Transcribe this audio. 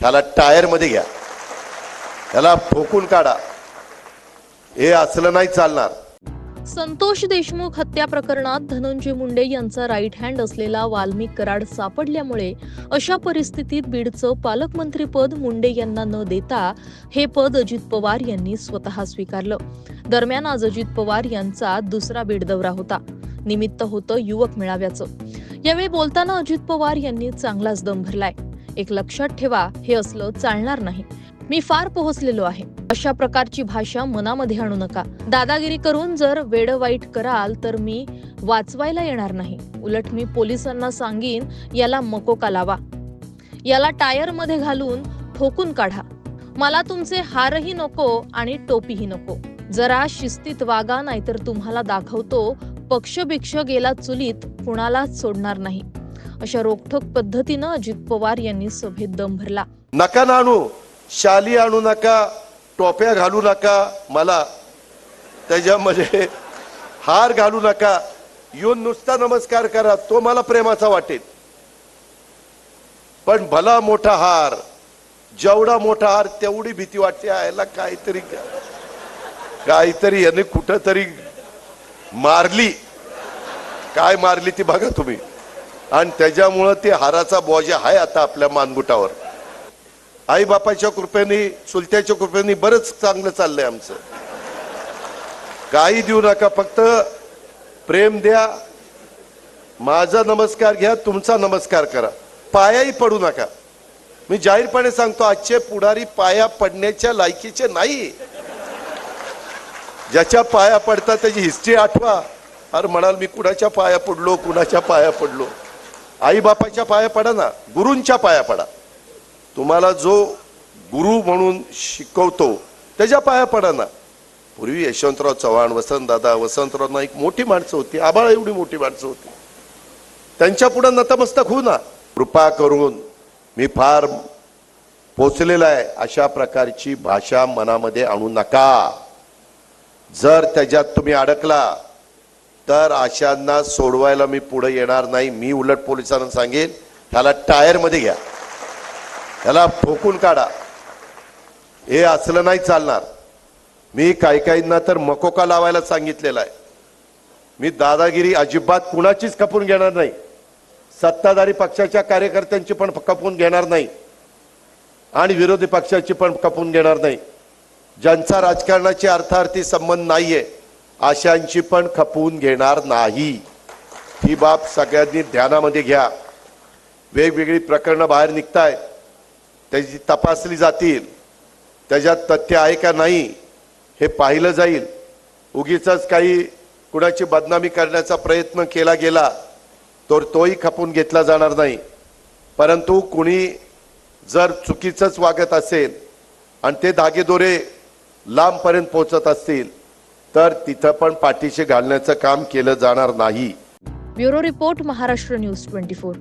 त्याला टायरमध्ये घ्या. त्याला ठोकून काढा. हे असलं नाही चालणार. संतोष देशमुख हत्या प्रकरणात धनंजय मुंडे यांचा राईट हँड असलेला वाल्मिक कराड सापडल्यामुळे अशा परिस्थितीत बीडचं पालकमंत्रीपद मुंडे यांना न देता हे पद अजित पवार यांनी स्वतः स्वीकारलं. दरम्यान आज अजित पवार यांचा दुसरा बीड दौरा होता. निमित्त होतं युवक मेळाव्याचं. यावेळी बोलताना अजित पवार यांनी चांगलाच दम भरलाय. एक लक्षात ठेवा हे असलं चालणार नाही. मी फार पोहोचलेलो आहे. अशा प्रकारची भाषा मनामध्ये आणू नका. दादागिरी करून जर वेड वाईट कराल तर मी वाचवायला येणार नाही. उलट मी पोलिसांना सांगीन याला मकोका लावा? याला टायरमध्ये घालून ठोकून काढा. मला तुमचे हारही नको आणि टोपीही नको. जरा शिस्तीत वागा नाहीतर तुम्हाला दाखवतो पक्षभिक्ष गेला चुलीत कुणालाच सोडणार नाही. अशा रोखठोक पद्धतीनं अजित पवार यांनी सभेत दम भरला. नका ना आणू शाली आणू नका टोप्या घालू नका मला त्याच्यामध्ये हार घालू नका. येऊन नुसता नमस्कार करा तो मला प्रेमाचा वाटेल. पण भला मोठा हार जेवढा मोठा हार तेवढी भीती वाटते यायला काहीतरी काहीतरी याने कुठं तरी मारली. काय मारली ती बघा तुम्ही. आणि त्याच्यामुळं ते हाराचा बोजा आहे आता आपल्या मानगुटावर आई बापाच्या कृपेने चुलत्याच्या कृपेने बरंच चांगलं चाललंय आमचं. काही देऊ नका फक्त प्रेम द्या माझा नमस्कार घ्या तुमचा नमस्कार करा. पायाही पडू नका. मी जाहीरपणे सांगतो आजचे पुढारी पाया पडण्याच्या लायकीचे नाही. ज्याच्या पाया पडतात त्याची हिस्ट्री आठवा. अरे म्हणाल मी कुणाच्या पाया पडलो कुणाच्या पाया पडलो? आई बापाच्या पाया पडा ना गुरूंच्या पाया पडा. तुम्हाला जो गुरु म्हणून शिकवतो त्याच्या पाया पडा ना. पूर्वी यशवंतराव चव्हाण वसंतदादा वसंतराव नाईक मोठी माणसं होती आबाळ एवढी मोठी माणसं होती. त्यांच्या पुढे नतमस्तक होऊ ना. कृपा करून मी फार पोचलेला आहे अशा प्रकारची भाषा मनामध्ये आणू नका. जर त्याच्यात तुम्ही अडकला तर अशांना सोडवायला मी पुढे येणार नाही मी उलट पोलिसांना सांगेन त्याला टायरमध्ये घ्या. त्याला ठोकून काढा. हे असलं नाही चालणार. मी काही काहींना तर मकोका लावायला सांगितलेला आहे. मी दादागिरी अजिबात कुणाचीच खपून घेणार नाही. सत्ताधारी पक्षाच्या कार्यकर्त्यांची पण खपून घेणार नाही. आणि विरोधी पक्षाची पण खपून घेणार नाही. ज्यांचा राजकारणाची अर्थार्थी संबंध नाहीये अशांची पण खपवून घेणार नाही. ही बाब सगळ्यांनी ध्यानामध्ये घ्या. वेगवेगळी प्रकरणं बाहेर निघताय त्याची तपासली जातील. त्याच्यात तथ्य आहे का नाही हे पाहिलं जाईल. उगीच काही कुणाची बदनामी करण्याचा प्रयत्न केला गेला तर तोही खपून घेतला जाणार नाही. परंतु कुणी जर चुकीचंच वागत असेल आणि ते धागेदोरे लांबपर्यंत पोहोचत असतील तर तिथं पण पाठीशी घालण्याचं काम केलं जाणार नाही. Bureau report Maharashtra news twenty four.